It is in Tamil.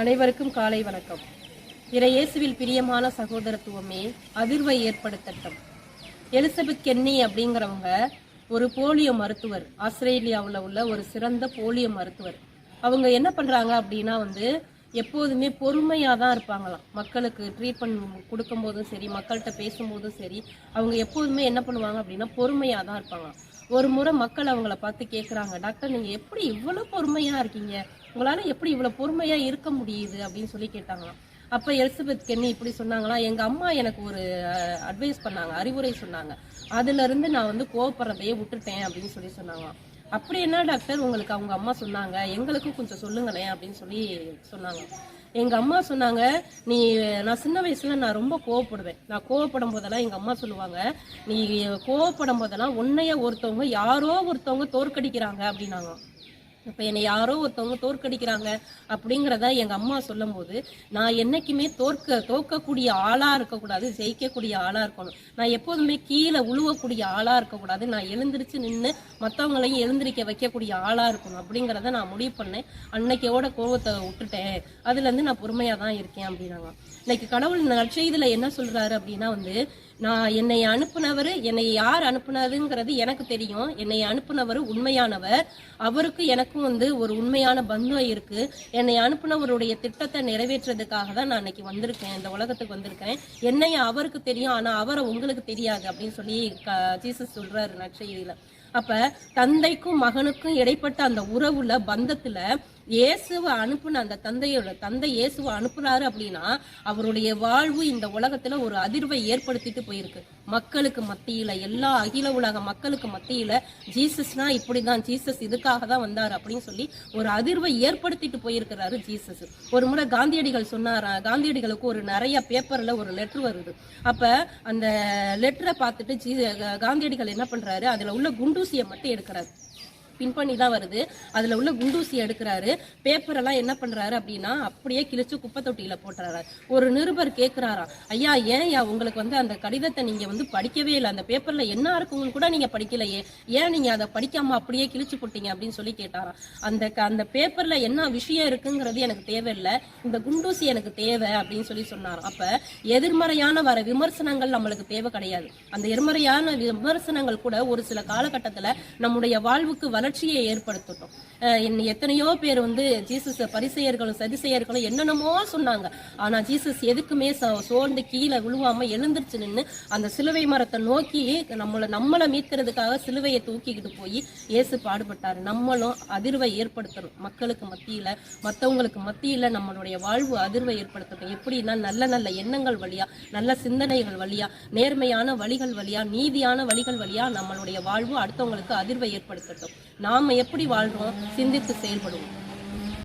அனைவருக்கும் காலை வணக்கம். இறையேசுவில் பிரியமான சகோதரத்துவமே அதிர்வை ஏற்படுத்தட்டும். எலிசபெத் கென்னி அப்படிங்கிறவங்க ஒரு போலியோ மருத்துவர். ஆஸ்திரேலியாவில் உள்ள ஒரு சிறந்த போலியோ மருத்துவர். அவங்க என்ன பண்ணுறாங்க அப்படின்னா வந்து எப்போதுமே பொறுமையாக தான் இருப்பாங்களாம். மக்களுக்கு ட்ரீட்மெண்ட் கொடுக்கும்போதும் சரி மக்கள்கிட்ட பேசும்போதும் சரி அவங்க எப்போதுமே என்ன பண்ணுவாங்க அப்படின்னா பொறுமையாக தான் இருப்பாங்களாம். ஒரு முறை மக்கள் அவங்கள பார்த்து கேட்குறாங்க டாக்டர் நீங்கள் எப்படி இவ்வளோ பொறுமையாக இருக்கீங்க? உங்களால் எப்படி இவ்வளோ பொறுமையாக இருக்க முடியுது அப்படின்னு சொல்லி கேட்டாங்களாம். அப்போ எலிசபெத் கென்னி இப்படி சொன்னாங்களா? எங்கள் அம்மா எனக்கு ஒரு அட்வைஸ் பண்ணாங்க அறிவுரை சொன்னாங்க. அதுலேருந்து நான் வந்து கோவப்படுறதையே விட்டுட்டேன் அப்படின்னு சொல்லி சொன்னாங்களாம். அப்படி என்ன டாக்டர்? உங்களுக்கு அவங்க அம்மா சொன்னாங்க. எங்களுக்கும் கொஞ்சம் சொல்லுங்களேன் அப்படின்னு சொல்லி சொன்னாங்க எங்கள் அம்மா சொன்னாங்க நீ நான் சின்ன வயசில் நான் ரொம்ப கோவப்படுவேன். நான் கோவப்படும் போதெல்லாம் எங்கள் அம்மா சொல்லுவாங்க நீ கோவப்படும் போதெல்லாம் உன்னைய ஒருத்தவங்க யாரோ ஒருத்தவங்க தோற்கடிக்கிறாங்க அப்படின்னாங்க இப்போ என்னை யாரோ ஒருத்தவங்க தோற்கடிக்கிறாங்க அப்படிங்கிறத எங்கள் அம்மா சொல்லும்போது நான் என்னைக்குமே தோற்க தோற்கக்கூடிய ஆளாக இருக்கக்கூடாது ஜெயிக்கக்கூடிய ஆளாக இருக்கணும். நான் எப்போதுமே கீழே உழுவக்கூடிய ஆளாக இருக்கக்கூடாது. நான் எழுந்திரிச்சு நின்று மற்றவங்களையும் எழுந்திரிக்க வைக்கக்கூடிய ஆளாக இருக்கணும் அப்படிங்கிறத நான் முடிவு பண்ணேன். அன்னைக்கோட கோவத்தை விட்டுட்டேன். அதுலேருந்து நான் பொறுமையாக தான் இருக்கேன் அப்படின்னாங்க. இன்னைக்கு கடவுள் நற்செய்தியில் என்ன சொல்கிறாரு அப்படின்னா வந்து நான் என்னை அனுப்புனவர் என்னை யார் அனுப்புனதுங்கிறது எனக்கு தெரியும். என்னை அனுப்புனவர் உண்மையானவர். அவருக்கு எனக்கு எனக்கும் வந்து ஒரு உண்மையான பந்தம் இருக்கு. என்னை அனுப்புனவருடைய திட்டத்தை நிறைவேற்றுறதுக்காக தான் நான் இன்னைக்கு வந்திருக்கேன். இந்த உலகத்துக்கு வந்திருக்கேன். என்னைய அவருக்கு தெரியும். ஆனா அவரை உங்களுக்கு தெரியாது அப்படின்னு சொல்லி க- ஜீசஸ் சொல்றாரு நற்செய்தியில. அப்ப தந்தைக்கும் மகனுக்கும் இடைப்பட்ட அந்த உறவுல பந்தத்துல இயேசுவை அனுப்புன அந்த தந்தையோட தந்தை இயேசுவை அனுப்புனாரு அப்படின்னா அவருடைய வாழ்வு இந்த உலகத்துல ஒரு அதிர்வை ஏற்படுத்திட்டு போயிருக்கு. மக்களுக்கு மத்தியில எல்லா அகில உலக மக்களுக்கு மத்தியில ஜீசஸ்னா இப்படிதான் ஜீசஸ் இதுக்காக தான் வந்தாரு அப்படின்னு சொல்லி ஒரு அதிர்வை ஏற்படுத்திட்டு போயிருக்கிறாரு ஜீசஸ். ஒரு முறை காந்தியடிகள் சொன்னாரா காந்தியடிகளுக்கு ஒரு நிறைய பேப்பர்ல ஒரு லெட்ரு வருது. அப்ப அந்த லெட்டரை பார்த்துட்டு ஜீ காந்தியடிகள் என்ன பண்றாரு அதுல உள்ள குண்டூசியை மட்டும் எடுக்கிறாரு. பின் பண்ணி தான் வருது. அதுல உள்ள குண்டூசி எடுக்கிறாரு. பேப்பர் எல்லாம் என்ன பண்றாரு அப்படின்னா அப்படியே கிழிச்சு குப்பை தொட்டியில போட்டுறாரு. ஒரு நிருபர் கேட்குறாராம் ஐயா ஏன் யா உங்களுக்கு வந்து அந்த கடிதத்தை நீங்க வந்து படிக்கவே இல்லை. அந்த பேப்பர்ல என்ன இருக்குன்னு கூட நீங்கள் படிக்கலையே. ஏன் நீங்கள் அதை படிக்காமல் அப்படியே கிழிச்சு போட்டீங்க? அப்படின்னு சொல்லி கேட்டாராம் அந்த க- அந்த பேப்பர்ல என்ன விஷயம் இருக்குங்கிறது எனக்கு தேவையில்லை. இந்த குண்டூசி எனக்கு தேவை அப்படின்னு சொல்லி சொன்னாராம் அப்ப எதிர்மறையான வர விமர்சனங்கள் நம்மளுக்கு தேவை கிடையாது. அந்த எதிர்மறையான விமர்சனங்கள் கூட ஒரு சில காலகட்டத்துல நம்முடைய வாழ்வுக்கு வறட்சியை ஏற்படுத்தட்டும். எத்தனையோ பேர் வந்து ஜீசஸ் பரிசெயர்களும் சதிசெயர்களும் என்னென்னமோ சொன்னாங்க. ஆனா ஜீசஸ் எதுக்குமே சோ- சோர்ந்து கீழே விழுவாம எழுந்திருச்சு நின்னு அந்த சிலுவை மரத்தை நோக்கி நம்மளை நம்மளை மீட்கிறதுக்காக சிலுவையை தூக்கிக்கிட்டு போய் இயேசு பாடுபட்டாரு. நம்மளும் அதிர்வை ஏற்படுத்தணும். மக்களுக்கு மத்தியில மத்தவங்களுக்கு மத்தியில நம்மளுடைய வாழ்வு அதிர்வை ஏற்படுத்தணும் எப்படின்னா நல்ல நல்ல எண்ணங்கள் வழியா நல்ல சிந்தனைகள் வழியா நேர்மையான வழிகள் வழியா நீதியான வழிகள் வழியா நம்மளுடைய வாழ்வு அடுத்தவங்களுக்கு அதிர்வை ஏற்படுத்தட்டும். நாம் எப்படி வாழ்கிறோம் சிந்தித்து செயல்படுவோம்.